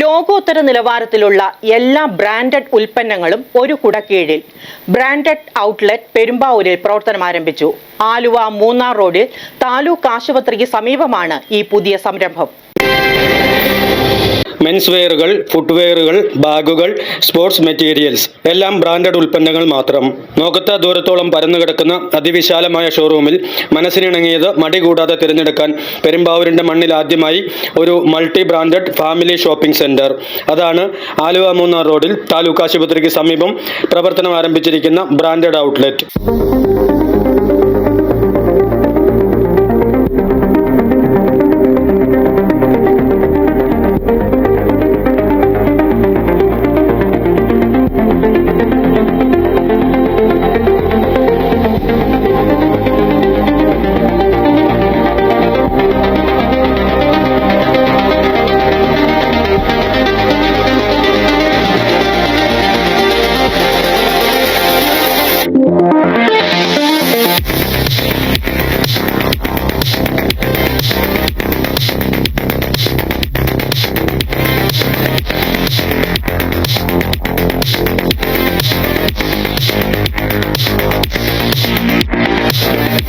ലോകോത്തര നിലവാരത്തിലുള്ള എല്ലാ ബ്രാൻഡഡ് ഉൽപ്പന്നങ്ങളും ഒരു കുടക്കീഴിൽ. ബ്രാൻഡഡ് ഔട്ട്ലെറ്റ് പെരുമ്പാവൂരിൽ പ്രവർത്തനം ആരംഭിച്ചു. ആലുവ മൂന്നാർ റോഡിൽ താലൂക്ക് ആശുപത്രിക്ക് സമീപമാണ് ഈ പുതിയ സംരംഭം. മെൻസ് വെയറുകൾ ഫുട്വെയറുകൾ ബാഗുകൾ സ്പോർട്സ് മെറ്റീരിയൽസ് എല്ലാം ബ്രാൻഡഡ് ഉൽപ്പന്നങ്ങൾ മാത്രം. നോക്കത്ത ദൂരത്തോളം പരന്നു കിടക്കുന്ന അതിവിശാലമായ ഷോറൂമിൽ മനസ്സിനിണങ്ങിയത് മടി കൂടാതെ തിരഞ്ഞെടുക്കാൻ പെരുമ്പാവൂരിന്റെ മണ്ണിൽ ആദ്യമായി ഒരു multi branded family shopping centre അതാണ് ആലുവ മൂന്നാർ റോഡിൽ താലൂക്ക് ആശുപത്രിക്ക് സമീപം പ്രവർത്തനം ആരംഭിച്ചിരിക്കുന്ന branded outlet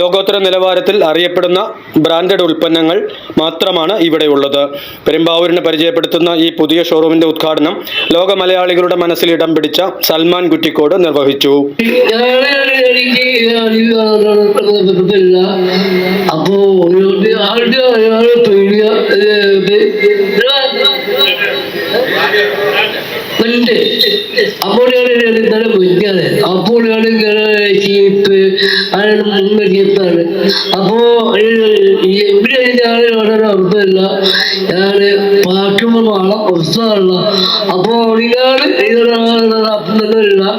ലോകോത്തര നിലവാരത്തിൽ അറിയപ്പെടുന്ന ബ്രാൻഡഡ് ഉൽപ്പന്നങ്ങൾ മാത്രമാണ് ഇവിടെയുള്ളത് പെരുമ്പാവൂരിനെ പരിചയപ്പെടുത്തുന്ന ഈ പുതിയ ഷോറൂമിന്റെ ഉദ്ഘാടനം ലോക മലയാളികളുടെ മനസ്സിൽ ഇടം പിടിച്ച സൽമാൻ കുറ്റിക്കോട് നിർവഹിച്ചു അപ്പോ അപ്പോഴാണ് ഇന്നലെ മുന്നത് അപ്പോഴാണ് ചീപ്പ് അയാൾ ചീപ്പാണ് അപ്പോ ഇവിടെ ഞാൻ വളരെ അർത്ഥമില്ല. ഞാൻ ആളാ പുസ്തകമല്ല അപ്പോ ഇയാൾ ഇതിനുള്ള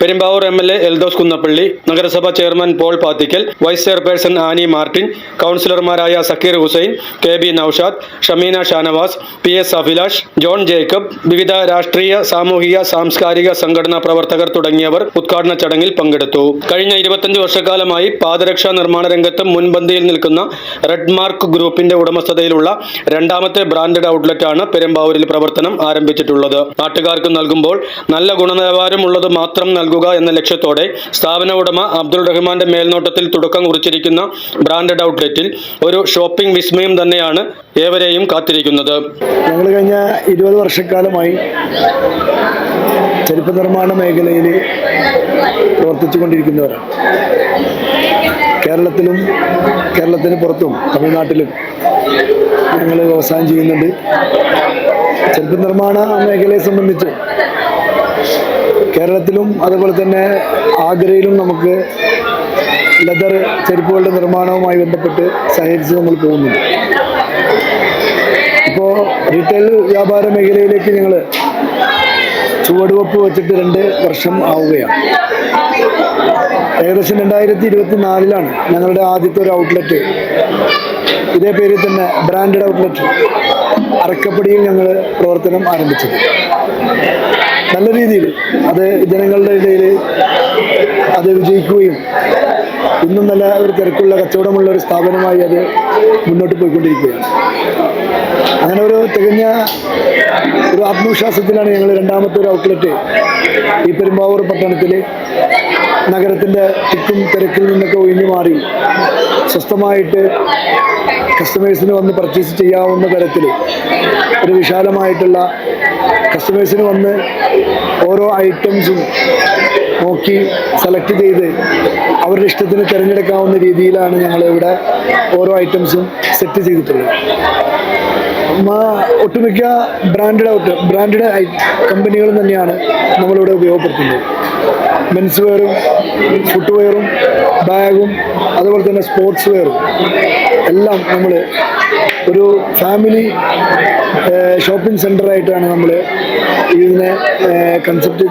Perumbavoor M L A Eldhose Kunnappilly നഗരസഭാ chairman Paul Pathikkal vice chairperson Annie Martin കൗൺസിലർമാരായ Zakir Hussain K B Naushad Shameena Shanavas P S Abhilash John Jacob വിവിധ രാഷ്ട്രീയ സാമൂഹിക സാംസ്കാരിക സംഘടനാ പ്രവർത്തകർ തുടങ്ങിയവർ ഉദ്ഘാടന ചടങ്ങിൽ പങ്കെടുത്തു. കഴിഞ്ഞ ഇരുപത്തഞ്ച് വർഷക്കാലമായി പാദരക്ഷാ നിർമ്മാണ രംഗത്ത് മുൻപന്തിയിൽ നിൽക്കുന്ന റെഡ് മാർക്ക് ഗ്രൂപ്പിന്റെ ഉടമസ്ഥതയിലുള്ള രണ്ടാമത്തെ ബ്രാൻഡഡ് ഔട്ട്ലെറ്റാണ് പെരുമ്പാവൂരിൽ പ്രവർത്തനം ആരംഭിച്ചിട്ടുള്ളത്. നാട്ടുകാർക്ക് നൽകുമ്പോൾ നല്ല ഗുണനിലവാരമുള്ളത് മാത്രം നൽകുക എന്ന ലക്ഷ്യത്തോടെ സ്ഥാപന ഉടമ അബ്ദുൾ റഹ്മാന്റെ മേൽനോട്ടത്തിൽ തുടക്കം കുറിച്ചിരിക്കുന്ന ബ്രാൻഡഡ് ഔട്ട്ലെറ്റിൽ ഒരു ഷോപ്പിംഗ് വിസ്മയം തന്നെയാണ് ഏവരെയും കാത്തിരിക്കുന്നത്. ഞങ്ങൾ കഴിഞ്ഞ ഇരുപത് വർഷക്കാലമായി ചെരുപ്പ് നിർമ്മാണ മേഖലയിൽ പ്രവർത്തിച്ചു കൊണ്ടിരിക്കുന്നവരാണ് കേരളത്തിലും കേരളത്തിന് പുറത്തും തമിഴ്നാട്ടിലും ഞങ്ങൾ വ്യവസായം ചെയ്യുന്നുണ്ട്. ചെരുപ്പ് നിർമ്മാണ മേഖലയെ സംബന്ധിച്ച് കേരളത്തിലും അതുപോലെ തന്നെ ആഗ്രയിലും നമുക്ക് ലെതർ ചെരുപ്പുകളുടെ നിർമ്മാണവുമായി ബന്ധപ്പെട്ട് സഹകരിച്ച് നമ്മൾ പോകുന്നുണ്ട്. ഇപ്പോൾ റീറ്റെയിൽ വ്യാപാര മേഖലയിലേക്ക് ഞങ്ങൾ ചുവടുവെപ്പ് വെച്ചിട്ട് രണ്ട് വർഷം ആവുകയാണ്. ഏകദേശം രണ്ടായിരത്തി ഇരുപത്തി നാലിലാണ് ഞങ്ങളുടെ ആദ്യത്തെ ഒരു ഔട്ട്ലെറ്റ് ഇതേ പേരിൽ തന്നെ ബ്രാൻഡഡ് ഔട്ട്ലെറ്റ് അറക്കപ്പടിയിൽ ഞങ്ങൾ പ്രവർത്തനം ആരംഭിച്ചത്. നല്ല രീതിയിൽ അത് ജനങ്ങളുടെ ഇടയിൽ അത് വിജയിക്കുകയും ഇന്നും നല്ല ഒരു തിരക്കുള്ള കച്ചവടമുള്ള ഒരു സ്ഥാപനമായി അത് മുന്നോട്ട് പോയിക്കൊണ്ടിരിക്കുകയാണ്. അങ്ങനെ ഒരു തികഞ്ഞ ഒരു ആത്മവിശ്വാസത്തിലാണ് ഞങ്ങൾ രണ്ടാമത്തെ ഒരു ഔട്ട്ലെറ്റ് ഈ പെരുമ്പാവൂർ പട്ടണത്തിൽ നഗരത്തിന്റെ തിക്കും തിരക്കിൽ നിന്നൊക്കെ ഒഴിഞ്ഞു മാറി സ്വസ്ഥമായിട്ട് കസ്റ്റമേഴ്സിന് വന്ന് പർച്ചേസ് ചെയ്യാവുന്ന തരത്തിൽ ഒരു വിശാലമായിട്ടുള്ള കസ്റ്റമേഴ്സിന് വന്ന് ഓരോ ഐറ്റംസും നോക്കി സെലക്ട് ചെയ്ത് അവരുടെ ഇഷ്ടത്തിന് തിരഞ്ഞെടുക്കാവുന്ന രീതിയിലാണ് ഞങ്ങൾ ഇവിടെ ഓരോ ഐറ്റംസും സെറ്റ് ചെയ്തിട്ടുള്ളത്. ഒട്ടുമിക്ക ബ്രാൻഡഡ് ഔട്ട് ബ്രാൻഡഡ് കമ്പനികളും തന്നെയാണ് നമ്മളിവിടെ ഉപയോഗപ്പെടുത്തുന്നത്. മെൻസ് വെയറും ഫുട്ട് വെയറും ബാഗും അതുപോലെ തന്നെ സ്പോർട്സ് വെയറും എല്ലാം നമ്മൾ ഒരു ഫാമിലി ഷോപ്പിംഗ് സെന്ററായിട്ടാണ് നമ്മൾ ഇതിനെ കൺസെപ്റ്റ്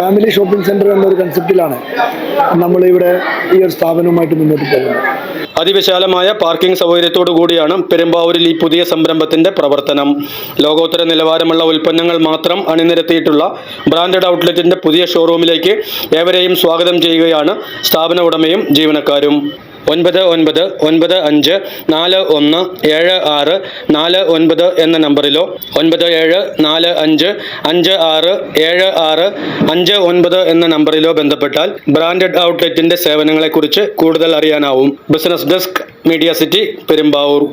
ഫാമിലി ഷോപ്പിംഗ് സെന്റർ എന്നൊരു കൺസെപ്റ്റിലാണ് നമ്മളിവിടെ ഈ ഒരു സ്ഥാപനവുമായിട്ട് മുന്നോട്ട് പോകുന്നത്. അതിവിശാലമായ പാർക്കിംഗ് സൗകര്യത്തോടു കൂടിയാണ് പെരുമ്പാവൂരിൽ ഈ പുതിയ സംരംഭത്തിന്റെ പ്രവർത്തനം. ലോകോത്തര നിലവാരമുള്ള ഉൽപ്പന്നങ്ങൾ മാത്രം അണിനിരത്തിയിട്ടുള്ള ബ്രാൻഡഡ് ഔട്ട്ലെറ്റിന്റെ പുതിയ ഷോറൂമിലേക്ക് ഏവരെയും സ്വാഗതം ചെയ്യുകയാണ് സ്ഥാപന ഉടമയും ജീവനക്കാരും. ഒൻപത് ഒൻപത് ഒൻപത് അഞ്ച് നാല് ഒന്ന് ഏഴ് ആറ് നാല് ഒൻപത് എന്ന നമ്പറിലോ ഒൻപത് ഏഴ് നാല് അഞ്ച് അഞ്ച് ആറ് ഏഴ് ആറ് അഞ്ച് ഒൻപത് എന്ന നമ്പറിലോ ബന്ധപ്പെട്ടാൽ ബ്രാൻഡഡ് ഔട്ട്ലെറ്റിന്റെ സേവനങ്ങളെക്കുറിച്ച് കൂടുതൽ അറിയാനാവും. Business desk media city Perumbavoor.